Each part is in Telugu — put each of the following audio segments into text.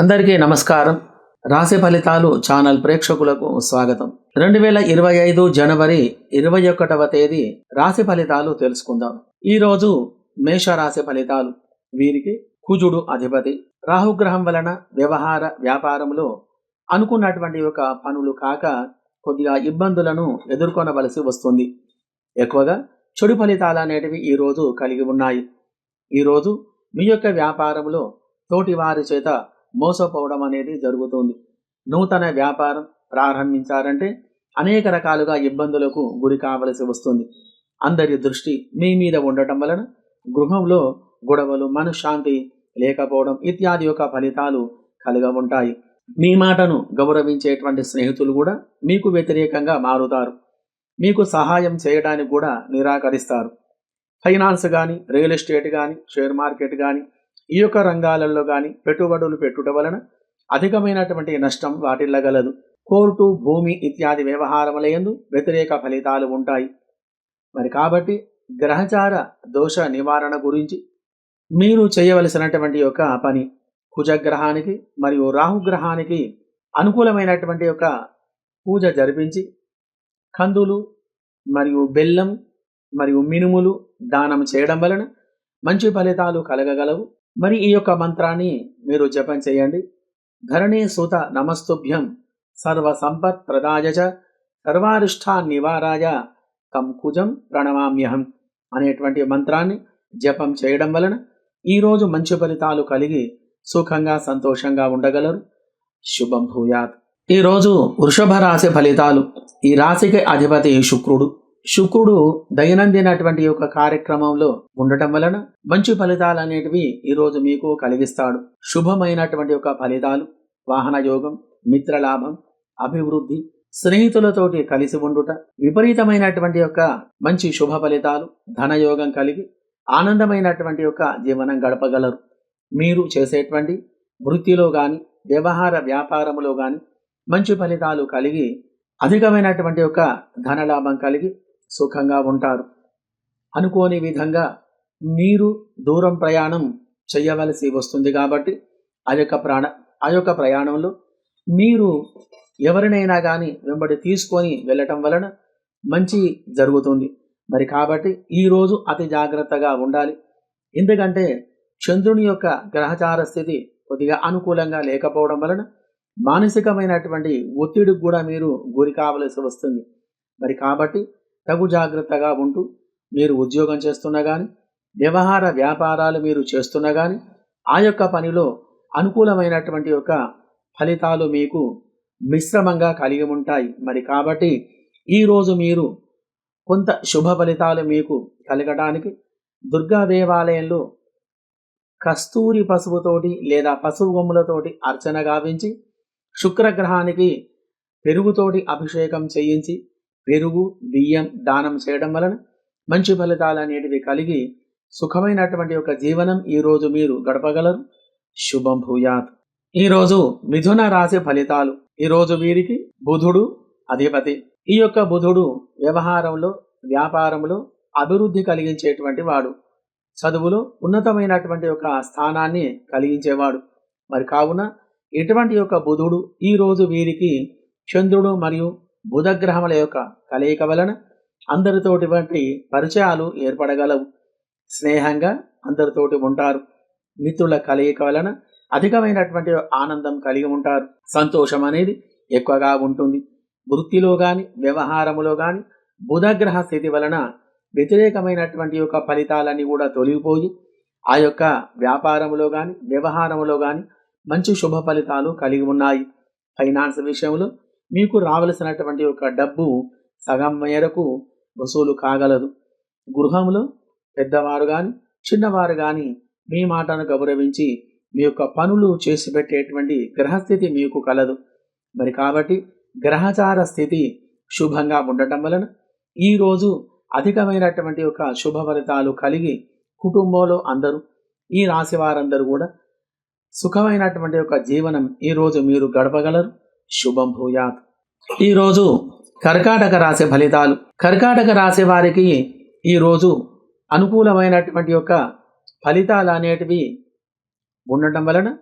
అందరికీ నమస్కారం. రాశి ఫలితాలు ఛానల్ ప్రేక్షకులకు స్వాగతం. రెండు వేల ఇరవై ఐదు జనవరి ఇరవై ఒకటవ తేదీ రాశి ఫలితాలు తెలుసుకుందాం. ఈ రోజు మేష రాశి ఫలితాలు. వీరికి కుజుడు అధిపతి. రాహుగ్రహం వలన వ్యవహార వ్యాపారంలో అనుకున్నటువంటి ఒక పనులు కాక కొద్దిగా ఇబ్బందులను ఎదుర్కొనవలసి వస్తుంది. ఎక్కువగా చెడు ఫలితాలు అనేటివి ఈ రోజు కలిగి ఉన్నాయి. ఈరోజు మీ యొక్క వ్యాపారంలో తోటి వారి చేత మోసపోవడం అనేది జరుగుతుంది. నూతన వ్యాపారం ప్రారంభించారంటే అనేక రకాలుగా ఇబ్బందులకు గురి కావలసి వస్తుంది. అందరి దృష్టి మీ మీద ఉండటం వలన గృహంలో గొడవలు మనశ్శాంతి లేకపోవడం ఇత్యాది యొక్క ఫలితాలు కలిగ ఉంటాయి మీ మాటను గౌరవించేటువంటి స్నేహితులు కూడా మీకు వ్యతిరేకంగా మారుతారు. మీకు సహాయం చేయడానికి కూడా నిరాకరిస్తారు. ఫైనాన్స్ కానీ రియల్ ఎస్టేట్ కానీ షేర్ మార్కెట్ కానీ ఈ యొక్క రంగాలలో కానీ పెట్టుబడులు పెట్టుట వలన అధికమైనటువంటి నష్టం వాటిల్లగలదు. కోర్టు భూమి ఇత్యాది వ్యవహారములయందు వ్యతిరేక ఫలితాలు ఉంటాయి. మరి కాబట్టి గ్రహచార దోష నివారణ గురించి మీరు చేయవలసినటువంటి యొక్క పని కుజగ్రహానికి మరియు రాహుగ్రహానికి అనుకూలమైనటువంటి యొక్క పూజ జరిపించి కందులు మరియు బెల్లం మరియు మినుములు దానం చేయడం వలన మంచి ఫలితాలు కలగగలవు. మరి ఈ యొక్క మంత్రాన్ని మీరు జపం చేయండి. ధరణి సుత నమస్తుభ్యం సర్వ సంపత్ ప్రదాయ సర్వారిష్ఠా సర్వారిష్టా నివారాయ తం కుజం ప్రణమామ్యహం అనేటువంటి మంత్రాన్ని జపం చేయడం వలన ఈరోజు మంచి ఫలితాలు కలిగి సుఖంగా సంతోషంగా ఉండగలరు. శుభం భూయాత్. ఈరోజు వృషభ రాశి ఫలితాలు. ఈ రాశికి అధిపతి శుక్రుడు. శుక్రుడు దైనందినటువంటి యొక్క కార్యక్రమంలో ఉండటం వలన మంచి ఫలితాలు అనేటివి ఈరోజు మీకు కలిగిస్తాడు. శుభమైనటువంటి యొక్క ఫలితాలు వాహన యోగం మిత్రలాభం అభివృద్ధి స్నేహితులతోటి కలిసి ఉండుట విపరీతమైనటువంటి యొక్క మంచి శుభ ఫలితాలు ధనయోగం కలిగి ఆనందమైనటువంటి యొక్క జీవనం గడపగలరు. మీరు చేసేటువంటి వృత్తిలో కానీ వ్యవహార వ్యాపారములో కానీ మంచి ఫలితాలు కలిగి అధికమైనటువంటి యొక్క ధనలాభం కలిగి సుఖంగా ఉంటారు. అనుకోని విధంగా మీరు దూరం ప్రయాణం చేయవలసి వస్తుంది కాబట్టి ఆ యొక్క ప్రాణ ఆ యొక్క ప్రయాణంలో మీరు ఎవరినైనా కానీ వెంబడి తీసుకొని వెళ్ళటం వలన మంచి జరుగుతుంది. మరి కాబట్టి ఈరోజు అతి జాగ్రత్తగా ఉండాలి. ఎందుకంటే చంద్రుని యొక్క గ్రహచార స్థితి కొద్దిగా అనుకూలంగా లేకపోవడం వలన మానసికమైనటువంటి ఒత్తిడికి కూడా మీరు గురి కావలసి వస్తుంది. మరి కాబట్టి తగు జాగ్రత్తగా ఉంటూ మీరు ఉద్యోగం చేస్తున్నా కానీ వ్యవహార వ్యాపారాలు మీరు చేస్తున్నా కానీ ఆ యొక్క పనిలో అనుకూలమైనటువంటి యొక్క ఫలితాలు మీకు మిశ్రమంగా కలిగి ఉంటాయి. మరి కాబట్టి ఈరోజు మీరు కొంత శుభ ఫలితాలు మీకు కలగడానికి దుర్గా దేవాలయంలో కస్తూరి పసుపుతోటి లేదా పసుపు బొమ్మలతోటి అర్చన గావించి శుక్రగ్రహానికి పెరుగుతోటి అభిషేకం చేయించి పెరుగు బియ్యం దానం చేయడం వలన మంచి ఫలితాలు అనేటివి కలిగి సుఖమైనటువంటి ఒక జీవనం ఈరోజు మీరు గడపగలరు. శుభం భూయాత్. ఈరోజు మిథున రాశి ఫలితాలు. ఈరోజు వీరికి బుధుడు అధిపతి. ఈ యొక్క బుధుడు వ్యవహారంలో వ్యాపారంలో అభివృద్ధి కలిగించేటువంటి వాడు. చదువులో ఉన్నతమైనటువంటి ఒక స్థానాన్ని కలిగించేవాడు. మరి కావున ఇటువంటి యొక్క బుధుడు ఈ రోజు వీరికి చంద్రుడు మరియు బుధగ్రహముల యొక్క కలయిక వలన అందరితోటి వంటి పరిచయాలు ఏర్పడగలవు. స్నేహంగా అందరితోటి ఉంటారు. మిత్రుల కలయిక వలన అధికమైనటువంటి ఆనందం కలిగి ఉంటారు. సంతోషం అనేది ఎక్కువగా ఉంటుంది. వృత్తిలో కానీ వ్యవహారములో కానీ బుధగ్రహ స్థితి వలన వ్యతిరేకమైనటువంటి యొక్క ఫలితాలన్నీ కూడా తొలగిపోయి ఆ యొక్క వ్యాపారములో కానీ వ్యవహారములో కానీ మంచి శుభ ఫలితాలు కలిగి ఉన్నాయి. ఫైనాన్స్ విషయంలో మీకు రావలసినటువంటి ఒక డబ్బు సగం మేరకు వసూలు కాగలదు. గృహంలో పెద్దవారు కానీ చిన్నవారు కానీ మీ మాటను గౌరవించి మీ యొక్క పనులు చేసి పెట్టేటువంటి గ్రహస్థితి మీకు కలదు. మరి కాబట్టి గ్రహచార స్థితి శుభంగా ఉండటం వలన ఈరోజు అధికమైనటువంటి ఒక శుభ ఫలితాలు కలిగి కుటుంబంలో అందరూ ఈ రాశి వారందరూ కూడా సుఖమైనటువంటి ఒక జీవనం ఈరోజు మీరు గడపగలరు. శుభం భూయాత్. ఈరోజు కర్కాటక రాశి ఫలితాలు. కర్కాటక రాశి వారికి ఈరోజు అనుకూలమైనటువంటి యొక్క ఫలితాలు అనేటివి ఉండటం వలన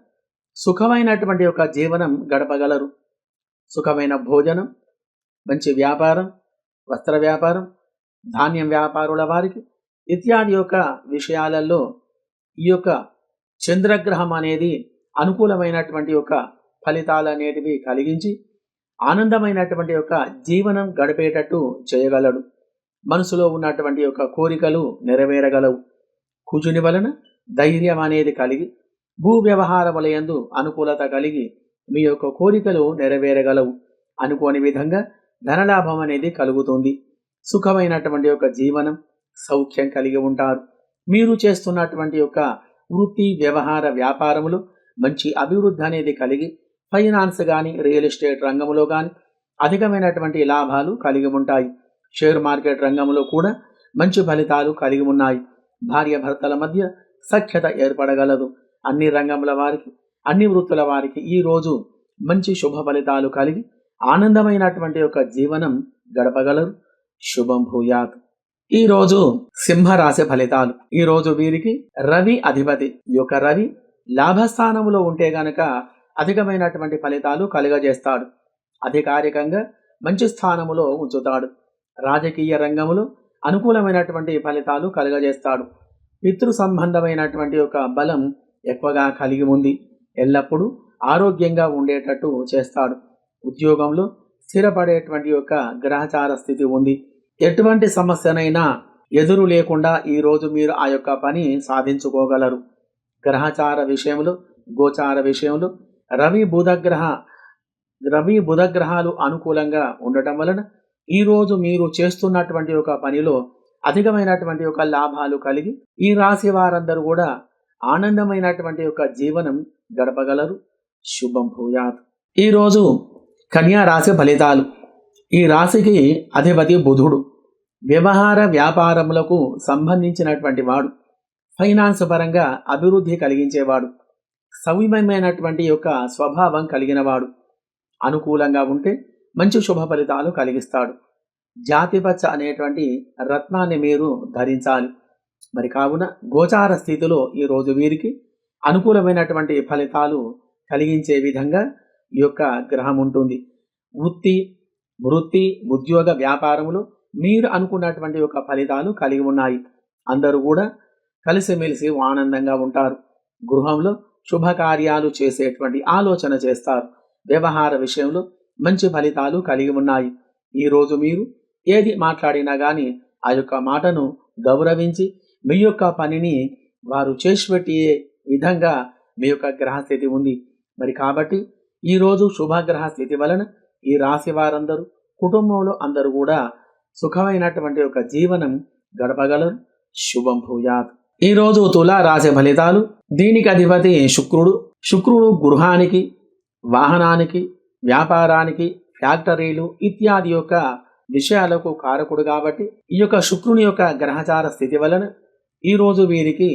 సుఖమైనటువంటి ఒక జీవనం గడపగలరు. సుఖమైన భోజనం మంచి వ్యాపారం వస్త్ర వ్యాపారం ధాన్యం వ్యాపారుల వారికి ఇత్యాది యొక్క విషయాలలో ఈ యొక్క చంద్రగ్రహం అనేది అనుకూలమైనటువంటి యొక్క ఫలితాలు అనేటివి కలిగించి ఆనందమైనటువంటి యొక్క జీవనం గడిపేటట్టు చేయగలడు. మనసులో ఉన్నటువంటి యొక్క కోరికలు నెరవేరగలవు. కుజుని వలన ధైర్యం అనేది కలిగి భూ వ్యవహారములయందు అనుకూలత కలిగి మీ యొక్క కోరికలు నెరవేరగలవు. అనుకోని విధంగా ధనలాభం అనేది కలుగుతుంది. సుఖమైనటువంటి యొక్క జీవనం సౌఖ్యం కలిగి ఉంటారు. మీరు చేస్తున్నటువంటి యొక్క వృత్తి వ్యవహార వ్యాపారములు మంచి అభివృద్ధి అనేది కలిగి ఫైనాన్స్ కానీ రియల్ ఎస్టేట్ రంగంలో కానీ అధికమైనటువంటి లాభాలు కలిగి ఉంటాయి. షేర్ మార్కెట్ రంగంలో కూడా మంచి ఫలితాలు కలిగి ఉన్నాయి. భార్య భర్తల మధ్య సఖ్యత ఏర్పడగలదు. అన్ని రంగముల వారికి అన్ని వృత్తుల వారికి ఈ రోజు మంచి శుభ ఫలితాలు కలిగి ఆనందమైనటువంటి యొక్క జీవనం గడపగలరు. శుభం భూయాత్. ఈ రోజు సింహరాశి ఫలితాలు. ఈ రోజు వీరికి రవి అధిపతి. యొక్క రవి లాభస్థానంలో ఉంటే గనక అధికమైనటువంటి ఫలితాలు కలుగజేస్తాడు. అధికారికంగా మంచి స్థానములో ఉంచుతాడు. రాజకీయ రంగంలో అనుకూలమైనటువంటి ఫలితాలు కలుగజేస్తాడు. పితృ సంబంధమైనటువంటి ఒక బలం ఎక్కువగా కలిగి ఉంది. ఎల్లప్పుడూ ఆరోగ్యంగా ఉండేటట్టు చేస్తాడు. ఉద్యోగంలో స్థిరపడేటువంటి యొక్క గ్రహచార స్థితి ఉంది. ఎటువంటి సమస్యనైనా ఎదురు లేకుండా ఈరోజు మీరు ఆ యొక్క పని సాధించుకోగలరు. గ్రహచార విషయంలో గోచార విషయంలో రవి బుధగ్రహ రవి బుధగ్రహాలు అనుకూలంగా ఉండటం వలన ఈ రోజు మీరు చేస్తున్నటువంటి ఒక పనిలో అధికమైనటువంటి ఒక లాభాలు కలిగి ఈ రాశి వారందరూ కూడా ఆనందమైనటువంటి ఒక జీవనం గడపగలరు. శుభం భూయాత్. ఈరోజు కన్యా రాశి ఫలితాలు. ఈ రాశికి అధిపతి బుధుడు. వ్యవహార వ్యాపారములకు సంబంధించినటువంటి వాడు. ఫైనాన్స్ పరంగా అభివృద్ధి కలిగించేవాడు. సౌమ్యమైనటువంటి యొక్క స్వభావం కలిగినవాడు. అనుకూలంగా ఉంటే మంచి శుభ ఫలితాలు కలిగిస్తాడు. జాతిపచ్చ అనేటువంటి రత్నాన్ని మీరు ధరించాలి. మరి కావున గోచార స్థితిలో ఈరోజు వీరికి అనుకూలమైనటువంటి ఫలితాలు కలిగించే విధంగా ఈ యొక్క గ్రహం ఉంటుంది. వృత్తి వృత్తి ఉద్యోగ వ్యాపారములు మీరు అనుకున్నటువంటి యొక్క ఫలితాలు కలిగి ఉన్నాయి. అందరూ కూడా కలిసిమెలిసి ఆనందంగా ఉంటారు. గృహంలో శుభకార్యాలు చేసేటువంటి ఆలోచన చేస్తారు. వ్యవహార విషయంలో మంచి ఫలితాలు కలిగి ఉన్నాయి. ఈరోజు మీరు ఏది మాట్లాడినా కానీ ఆ యొక్క మాటను గౌరవించి మీ యొక్క పనిని వారు చేసిపెట్టే విధంగా మీ యొక్క గ్రహస్థితి ఉంది. మరి కాబట్టి ఈరోజు శుభగ్రహ స్థితి వలన ఈ రాశి వారందరూ కుటుంబంలో అందరూ కూడా సుఖమైనటువంటి ఒక జీవనం గడపగలరు. శుభం భూయాత్. ఈరోజు తులా రాశి ఫలితాలు దీనికి అధిపతి శుక్రుడు. శుక్రుడు గృహానికి వాహనానికి వ్యాపారానికి ఫ్యాక్టరీలు ఇత్యాది యొక్క విషయాలకు కారకుడు కాబట్టి ఈ యొక్క శుక్రుని యొక్క గ్రహచార స్థితి వలన ఈరోజు వీరికి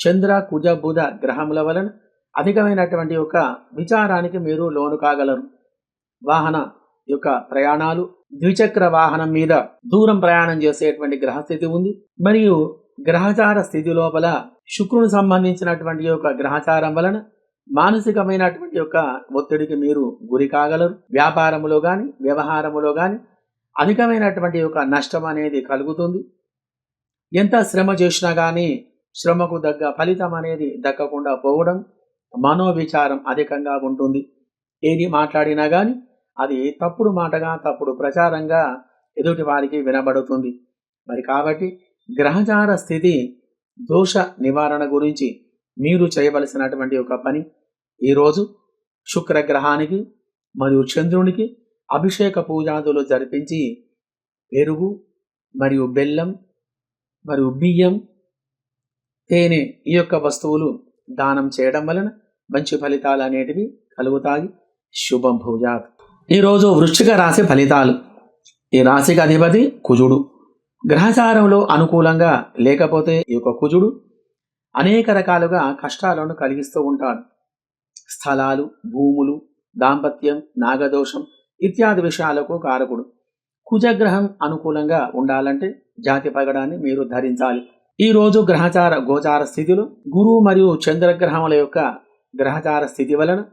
చంద్ర కుజ బుధ గ్రహముల వలన అధికమైనటువంటి యొక్క విచారానికి మీరు లోను కాగలరు. వాహన యొక్క ప్రయాణాలు ద్విచక్ర వాహనం మీద దూరం ప్రయాణం చేసేటువంటి గ్రహస్థితి ఉంది. మరియు గ్రహచార స్థితి లోపల శుక్రుని సంబంధించినటువంటి యొక్క గ్రహచారం వలన మానసికమైనటువంటి యొక్క ఒత్తిడికి మీరు గురి కాగలరు. వ్యాపారములో కానీ వ్యవహారములో కానీ అధికమైనటువంటి యొక్క నష్టం అనేది కలుగుతుంది. ఎంత శ్రమ చేసినా కానీ శ్రమకు తగ్గ ఫలితం అనేది దక్కకుండా పోవడం మనోవిచారం అధికంగా ఉంటుంది. ఏది మాట్లాడినా కానీ అది తప్పుడు మాటగా తప్పుడు ప్రచారంగా ఎదుటి వారికి వినబడుతుంది. మరి కాబట్టి గ్రహచార స్థితి దోష నివారణ గురించి మీరు చేయవలసినటువంటి ఒక పని. ఈరోజు శుక్రగ్రహానికి మరియు చంద్రునికి అభిషేక పూజాదులు జరిపించి పెరుగు మరియు బెల్లం మరియు బియ్యం తేనె ఈ యొక్క వస్తువులు దానం చేయడం వలన మంచి ఫలితాలు అనేటివి కలుగుతాయి. శుభం భూజాత్ ఈరోజు వృశ్చిక రాశి ఫలితాలు. ఈ రాశికి అధిపతి కుజుడు. గ్రహచారంలో అనుకూలంగా లేకపోతే ఈ యొక్క కుజుడు అనేక రకాలుగా కష్టాలను కలిగిస్తూ ఉంటాడు. స్థలాలు భూములు దాంపత్యం నాగదోషం ఇత్యాది విషయాలకు కారకుడు. కుజగ్రహం అనుకూలంగా ఉండాలంటే జాతి పగడాన్ని మీరు ధరించాలి. ఈ రోజు గ్రహచార గోచార స్థితిలో గురువు మరియు చంద్రగ్రహముల యొక్క గ్రహచార స్థితి వలన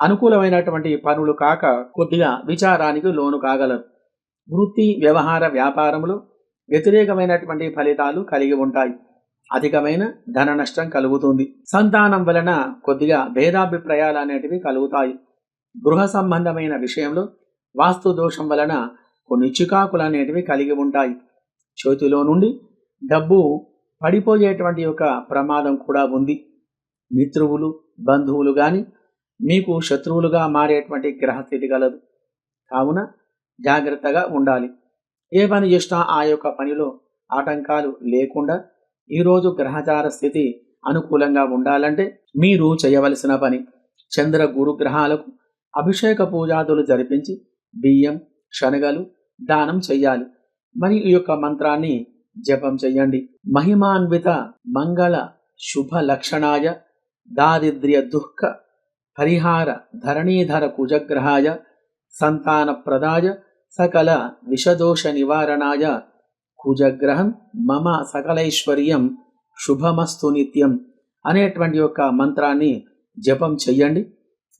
అనుకూలమైనటువంటి పనులు కాక కొద్దిగా విచారానికి లోను కాగలరు. వృత్తి వ్యవహార వ్యాపారములు వ్యతిరేకమైనటువంటి ఫలితాలు కలిగి ఉంటాయి. అధికమైన ధన నష్టం కలుగుతుంది. సంతానం వలన కొద్దిగా భేదాభిప్రాయాలు అనేటివి కలుగుతాయి. గృహ సంబంధమైన విషయంలో వాస్తు దోషం వలన కొన్ని చికాకులు అనేటివి కలిగి ఉంటాయి. చేతిలో నుండి డబ్బు పడిపోయేటువంటి ఒక ప్రమాదం కూడా ఉంది. మిత్రువులు బంధువులు కానీ మీకు శత్రువులుగా మారేటువంటి గ్రహస్థితి కలదు. కావున జాగ్రత్తగా ఉండాలి. ఏ పని చేసినా ఆ యొక్క పనిలో ఆటంకాలు లేకుండా ఈరోజు గ్రహచార స్థితి అనుకూలంగా ఉండాలంటే మీరు చేయవలసిన పని చంద్ర గురు గ్రహాలకు అభిషేక పూజాదులు జరిపించి బియ్యం శనగలు దానం చెయ్యాలి. మరి ఈ యొక్క మంత్రాన్ని జపం చెయ్యండి. మహిమాన్విత మంగళ శుభ లక్షణాయ దారిద్ర్య దుఃఖ పరిహార ధరణీధర కుజగ్రహాయ సంతాన ప్రదాయ సకల విషదోష నివారణాయ కుజగ్రహం మమ సకలైశ్వర్యం శుభమస్తు నిత్యం అనేటువంటి యొక్క మంత్రాన్ని జపం చెయ్యండి.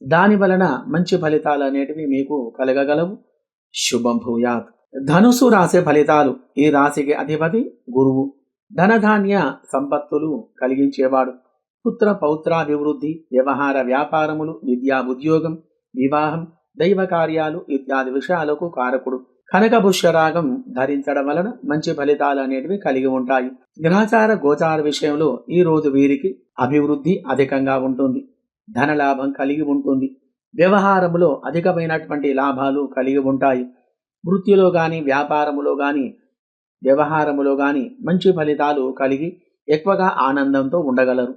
దాని వలన మంచి ఫలితాలు అనేటివి మీకు కలగగలవు. శుభం భూయాత్. ధనుసు రాసే ఫలితాలు. ఈ రాశికి అధిపతి గురువు. ధనధాన్య సంపత్తులు కలిగించేవాడు. పుత్ర పౌత్రాభివృద్ధి వ్యవహార వ్యాపారములు విద్యా ఉద్యోగం వివాహం దైవ కార్యాలు ఇత్యాది విషయాలకు కారకుడు. కనకభుష్యరాగం ధరించడం వలన మంచి ఫలితాలు అనేటివి కలిగి ఉంటాయి. గ్రహచార గోచార విషయంలో ఈ రోజు వీరికి అభివృద్ధి అధికంగా ఉంటుంది. ధన లాభం కలిగి ఉంటుంది. వ్యవహారంలో అధికమైనటువంటి లాభాలు కలిగి ఉంటాయి. వృత్తిలో కానీ వ్యాపారములో కానీ వ్యవహారములో కానీ మంచి ఫలితాలు కలిగి ఎక్కువగా ఆనందంతో ఉండగలరు.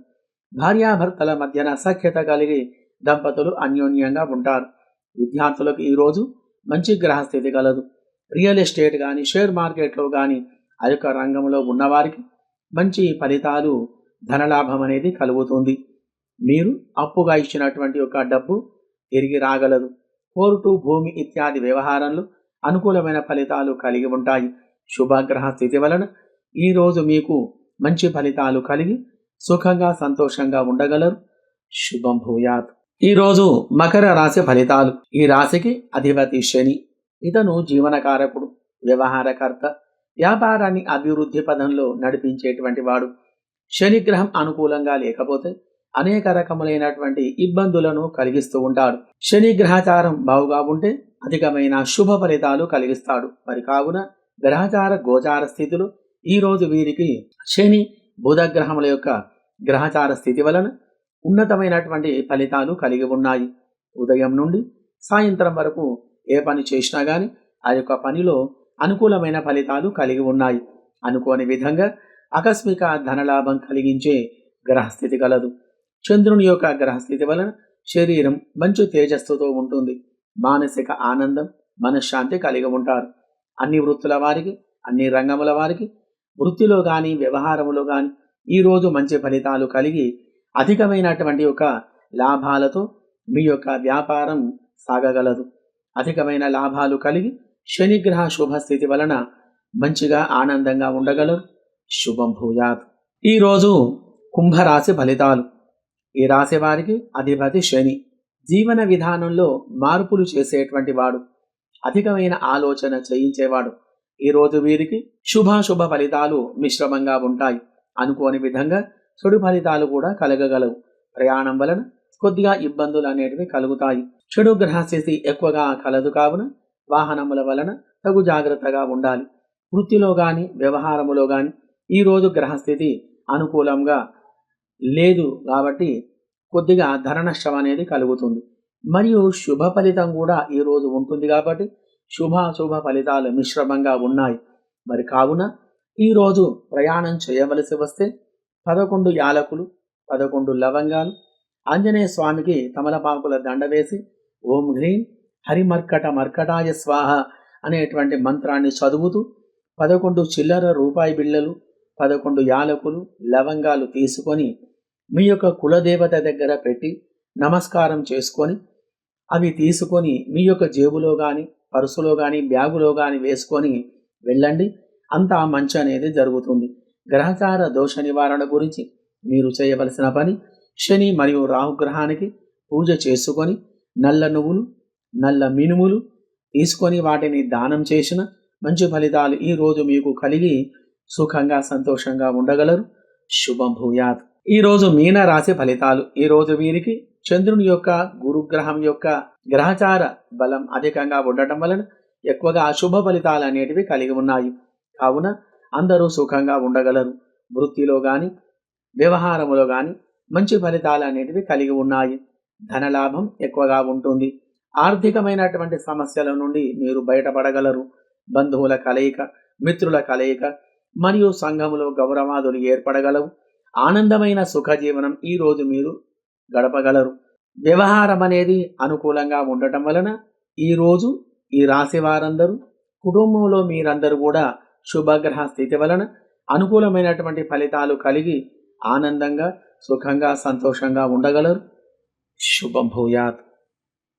భార్యాభర్తల మధ్యన సఖ్యత కలిగి దంపతులు అన్యోన్యంగా ఉంటారు. విద్యార్థులకు ఈరోజు మంచి గ్రహస్థితి కలదు. రియల్ ఎస్టేట్ కానీ షేర్ మార్కెట్లో కానీ ఆ యొక్క రంగంలో ఉన్నవారికి మంచి ఫలితాలు ధనలాభం అనేది కలుగుతుంది. మీరు అప్పుగా ఇచ్చినటువంటి ఒక డబ్బు తిరిగి రాగలదు. కోర్టు భూమి ఇత్యాది వ్యవహారాలు అనుకూలమైన ఫలితాలు కలిగి ఉంటాయి. శుభగ్రహ స్థితి వలన ఈరోజు మీకు మంచి ఫలితాలు కలిగి సుఖంగా సంతోషంగా ఉండగలరు. శుభం భూయాత్. ఈరోజు మకర రాశి ఫలితాలు. ఈ రాశికి అధిపతి శని. ఇతను జీవనకారకుడు వ్యవహారకర్త వ్యాపారాన్ని అభివృద్ధి పదంలో నడిపించేటువంటి వాడు. శనిగ్రహం అనుకూలంగా లేకపోతే అనేక రకములైనటువంటి ఇబ్బందులను కలిగిస్తూ ఉంటాడు. శని గ్రహచారం బావుగా ఉంటే అధికమైన శుభ ఫలితాలు కలిగిస్తాడు. మరి కావున గ్రహచార గోచార స్థితులు ఈరోజు వీరికి శని బుధ గ్రహముల యొక్క గ్రహచార స్థితి వలన ఉన్నతమైనటువంటి ఫలితాలు కలిగి ఉన్నాయి. ఉదయం నుండి సాయంత్రం వరకు ఏ పని చేసినా కానీ ఆ యొక్క పనిలో అనుకూలమైన ఫలితాలు కలిగి ఉన్నాయి. అనుకోని విధంగా ఆకస్మిక ధనలాభం కలిగించే గ్రహస్థితి కలదు. చంద్రుని యొక్క గ్రహస్థితి వలన శరీరం మంచి తేజస్సుతో ఉంటుంది. మానసిక ఆనందం మనశ్శాంతి కలిగి ఉంటారు. అన్ని వృత్తుల వారికి అన్ని రంగముల వారికి వృత్తిలో కానీ వ్యవహారములో కానీ ఈరోజు మంచి ఫలితాలు కలిగి అధికమైనటువంటి యొక్క లాభాలతో మీ యొక్క వ్యాపారం సాగగలదు. అధికమైన లాభాలు కలిగి శనిగ్రహ శుభస్థితి వలన మంచిగా ఆనందంగా ఉండగలరు. శుభం భూయాత్. ఈరోజు కుంభరాశి ఫలితాలు. ఈ రాశి వారికి అధిపతి శని. జీవన విధానంలో మార్పులు చేసేటువంటి వాడు. అధికమైన ఆలోచన చేయించేవాడు. ఈరోజు వీరికి శుభాశుభ ఫలితాలు మిశ్రమంగా ఉంటాయి. అనుకోని విధంగా చెడు ఫలితాలు కూడా కలగగలవు. ప్రయాణం వలన కొద్దిగా ఇబ్బందులు అనేటివి కలుగుతాయి. చెడు గ్రహస్థితి ఎక్కువగా కలదు కావున వాహనముల వలన తగు జాగ్రత్తగా ఉండాలి. వృత్తిలో కానీ వ్యవహారములో కానీ ఈరోజు గ్రహస్థితి అనుకూలంగా లేదు కాబట్టి కొద్దిగా ధన నష్టం అనేది కలుగుతుంది. మరియు శుభ ఫలితం కూడా ఈరోజు ఉంటుంది కాబట్టి శుభాశుభ ఫలితాలు మిశ్రమంగా ఉన్నాయి. మరి కావున ఈరోజు ప్రయాణం చేయవలసి వస్తే పదకొండు యాలకులు పదకొండు లవంగాలు. ఆంజనేయ స్వామికి తమలపాకుల దండ వేసి ఓం హ్రీం హరిమర్కట మర్కటాయ స్వాహ అనేటువంటి మంత్రాన్ని చదువుతూ పదకొండు చిల్లర రూపాయి బిళ్ళలు పదకొండు యాలకులు లవంగాలు తీసుకొని మీ యొక్క కులదేవత దగ్గర పెట్టి నమస్కారం చేసుకొని అవి తీసుకొని మీ యొక్క జేబులో కానీ పర్సులో కానీ బ్యాగులో కానీ వేసుకొని వెళ్ళండి. అంతా మంచి అనేది జరుగుతుంది. గ్రహచార దోష నివారణ గురించి మీరు చేయవలసిన పని శని మరియు రాహుగ్రహానికి పూజ చేసుకొని నల్ల నువ్వులు నల్ల మినుములు తీసుకొని వాటిని దానం చేసిన మంచి ఫలితాలు ఈ రోజు మీకు కలిగి సుఖంగా సంతోషంగా ఉండగలరు. శుభం భూయాత్. ఈ రోజు మీన రాశి ఫలితాలు. ఈ రోజు వీరికి చంద్రుని యొక్క గురుగ్రహం యొక్క గ్రహచార బలం అధికంగా ఉండటం వలన ఎక్కువగా అశుభ ఫలితాలు అనేటివి కలిగి ఉన్నాయి. కావున అందరూ సుఖంగా ఉండగలరు. వృత్తిలో గాని వ్యవహారములో గాని మంచి ఫలితాలు అనేటివి కలిగి ఉన్నాయి. ధనలాభం ఎక్కువగా ఉంటుంది. ఆర్థికమైనటువంటి సమస్యల నుండి మీరు బయటపడగలరు. బంధువుల కలయిక మిత్రుల కలయిక మరియు సంఘములో గౌరవాదులు ఏర్పడగలవు. ఆనందమైన సుఖజీవనం ఈ రోజు మీరు గడపగలరు. వ్యవహారం అనేది అనుకూలంగా ఉండటం వలన ఈ రోజు ఈ రాశి వారందరూ కుటుంబంలో మీరందరూ కూడా శుభగ్రహ స్థితి వలన అనుకూలమైనటువంటి ఫలితాలు కలిగి ఆనందంగా సుఖంగా సంతోషంగా ఉండగలరు. శుభం భూయాత్.